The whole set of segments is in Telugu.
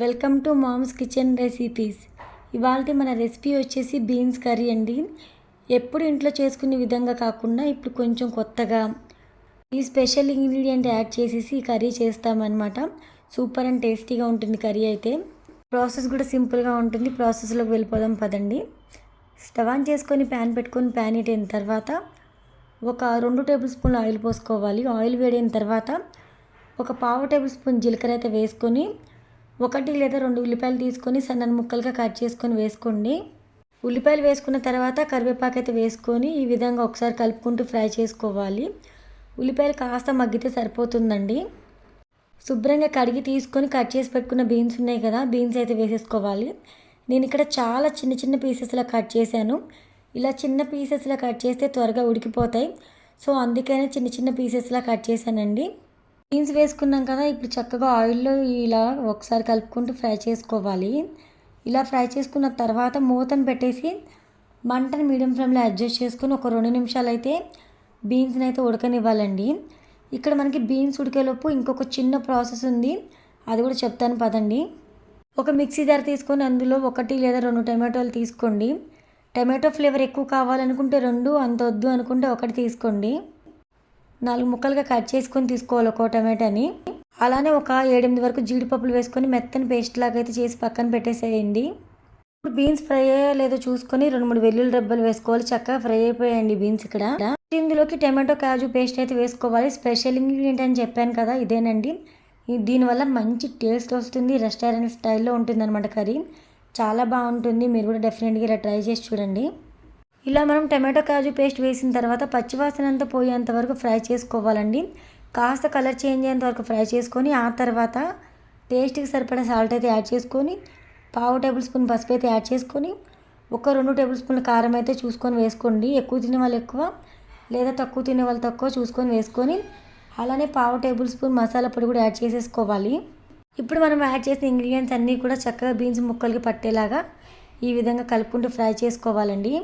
Welcome to mom's kitchen recipes. ఇవాళ మన రెసిపీ వచ్చేసి బీన్స్ కర్రీ అండి. ఎప్పుడు ఇంట్లో చేసుకునే విధంగా కాకుండా ఇప్పుడు కొంచెం కొత్తగా. ఈ స్పెషల్ ఇంగ్రీడియంట్ యాడ్ చేసేసి ఈ కర్రీ చేస్తామన్నమాట. సూపర్ అండ్ టేస్టీగా ఉంటుంది కర్రీ అయితే. ప్రాసెస్ కూడా సింపుల్గా ఉంటుంది. ప్రాసెస్లోకి వెళ్ళిపోదాం పదండి. స్టవ్ ఆన్ చేసుకొని ప్యాన్ పెట్టుకొని ప్యాన్ హీట్ అయిన తర్వాత ఒక రెండు టేబుల్ స్పూన్లు ఆయిల్ పోసుకోవాలి. ఆయిల్ వేడైన తర్వాత ఒక పావు టేబుల్ స్పూన్ జీలకర్ర అయితే వేసుకొని ఒకటి లేదా రెండు ఉల్లిపాయలు తీసుకొని సన్నని ముక్కలుగా కట్ చేసుకొని వేసుకోండి. ఉల్లిపాయలు వేసుకున్న తర్వాత కరివేపాకు అయితే వేసుకొని ఈ విధంగా ఒకసారి కలుపుకుంటూ ఫ్రై చేసుకోవాలి. ఉల్లిపాయలు కాస్త మగ్గితే సరిపోతుందండి. శుభ్రంగా కడిగి తీసుకొని కట్ చేసి పెట్టుకున్న బీన్స్ ఉన్నాయి కదా బీన్స్ అయితే వేసేసుకోవాలి. నేను ఇక్కడ చాలా చిన్న చిన్న పీసెస్లా కట్ చేశాను. ఇలా చిన్న పీసెస్లో కట్ చేస్తే త్వరగా ఉడికిపోతాయి. సో అందుకనే చిన్న చిన్న పీసెస్లా కట్ చేశానండి. బీన్స్ వేసుకున్నాం కదా ఇప్పుడు చక్కగా ఆయిల్లో ఇలా ఒకసారి కలుపుకుంటూ ఫ్రై చేసుకోవాలి. ఇలా ఫ్రై చేసుకున్న తర్వాత మూతను పెట్టేసి మంటను మీడియం ఫ్లేమ్లో అడ్జస్ట్ చేసుకొని ఒక రెండు నిమిషాలు అయితే బీన్స్ని అయితే ఉడకనివ్వాలండి. ఇక్కడ మనకి బీన్స్ ఉడికేలోపు ఇంకొక చిన్న ప్రాసెస్ ఉంది. అది కూడా చెప్తాను పదండి. ఒక మిక్సీ జార్ తీసుకొని అందులో ఒకటి లేదా రెండు టమాటోలు తీసుకోండి. టమాటో ఫ్లేవర్ ఎక్కువ కావాలనుకుంటే రెండు అంత వద్దు అనుకుంటే ఒకటి తీసుకోండి. నాలుగు ముక్కలుగా కట్ చేసుకొని తీసుకోవాలి ఒక టమాటాని అలానే ఒక ఏడెనిమిది వరకు జీడిపప్పులు వేసుకొని మెత్తని పేస్ట్ లాగా అయితే చేసి పక్కన పెట్టేసేయండి. ఇప్పుడు బీన్స్ ఫ్రై అయ్యా లేదో చూసుకొని రెండు మూడు వెల్లుల్లి రబ్బలు వేసుకోవాలి. చక్కగా ఫ్రై అయిపోయాయండి బీన్స్ ఇక్కడ. ఇందులోకి టమాటో కాజు పేస్ట్ అయితే వేసుకోవాలి. స్పెషల్ ఇంగ్రీడియంట్ అని చెప్పాను కదా ఇదేనండి. దీనివల్ల మంచి టేస్ట్ వస్తుంది. రెస్టారెంట్ స్టైల్లో ఉంటుందన్నమాట కర్రీ. చాలా బాగుంటుంది. మీరు కూడా డెఫినెట్గా ఇలా ట్రై చేసి చూడండి. ఇలా మనం టమాటో కాజు పేస్ట్ వేసిన తర్వాత పచ్చివాసన అంతా పోయేంత వరకు ఫ్రై చేసుకోవాలండి. కాస్త కలర్ చేంజ్ అయ్యేంత వరకు ఫ్రై చేసుకొని ఆ తర్వాత టేస్ట్కి సరిపడా సాల్ట్ అయితే యాడ్ చేసుకొని పావు టేబుల్ స్పూన్ పసుపు అయితే యాడ్ చేసుకొని ఒక రెండు టేబుల్ స్పూన్ల కారం అయితే చూసుకొని వేసుకోండి. ఎక్కువ తినే వాళ్ళు ఎక్కువ లేదా తక్కువ తినే వాళ్ళు తక్కువ చూసుకొని వేసుకొని అలానే పావు టేబుల్ స్పూన్ మసాలా పొడి కూడా యాడ్ చేసేసుకోవాలి. ఇప్పుడు మనం యాడ్ చేసిన ఇంగ్రీడియంట్స్ అన్నీ కూడా చక్కగా బీన్స్ ముక్కలకి పట్టేలాగా ఈ విధంగా కలుపుకుంటూ ఫ్రై చేసుకోవాలండి.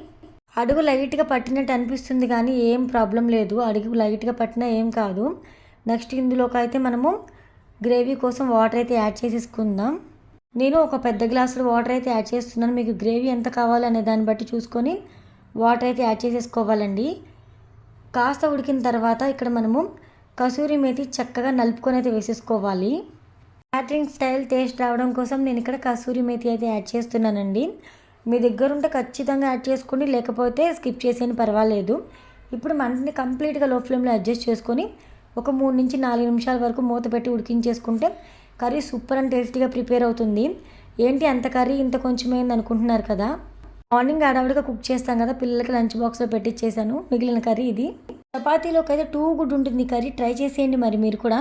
అడుగు లైట్గా పట్టినట్టు అనిపిస్తుంది కానీ ఏం ప్రాబ్లం లేదు. అడుగు లైట్గా పట్టినా ఏం కాదు. నెక్స్ట్ ఇందులోకి అయితే మనము గ్రేవీ కోసం వాటర్ అయితే యాడ్ చేసేసుకుందాం. నేను ఒక పెద్ద గ్లాసులో వాటర్ అయితే యాడ్ చేస్తున్నాను. మీకు గ్రేవీ ఎంత కావాలనే దాన్ని బట్టి చూసుకొని వాటర్ అయితే యాడ్ చేసేసుకోవాలండి. కాస్త ఉడికిన తర్వాత ఇక్కడ మనము కసూరి మేతి చక్కగా నలుపుకొని అయితే వేసేసుకోవాలి. క్యాటరింగ్ స్టైల్ టేస్ట్ రావడం కోసం నేను ఇక్కడ కసూరి మేతి అయితే యాడ్ చేస్తున్నానండి. మీ దగ్గర ఉంటే ఖచ్చితంగా యాడ్ చేసుకోండి లేకపోతే స్కిప్ చేసేయని పర్వాలేదు. ఇప్పుడు మంటని కంప్లీట్గా లో ఫ్లేమ్లో అడ్జస్ట్ చేసుకొని ఒక మూడు నుంచి నాలుగు నిమిషాల వరకు మూత పెట్టి ఉడికించేసుకుంటే కర్రీ సూపర్ అండ్ టేస్టీగా ప్రిపేర్ అవుతుంది. ఏంటి అంత కర్రీ? ఇంత కొంచెమైంది అనుకుంటున్నారు కదా? మార్నింగ్ ఆడావిడిగా కుక్ చేస్తాం కదా పిల్లలకి లంచ్ బాక్స్లో పెట్టించేసాను మిగిలిన కర్రీ ఇది. చపాతీలోకి అయితే టూ గుడ్ ఉంటుంది. కర్రీ ట్రై చేసేయండి మరి మీరు కూడా.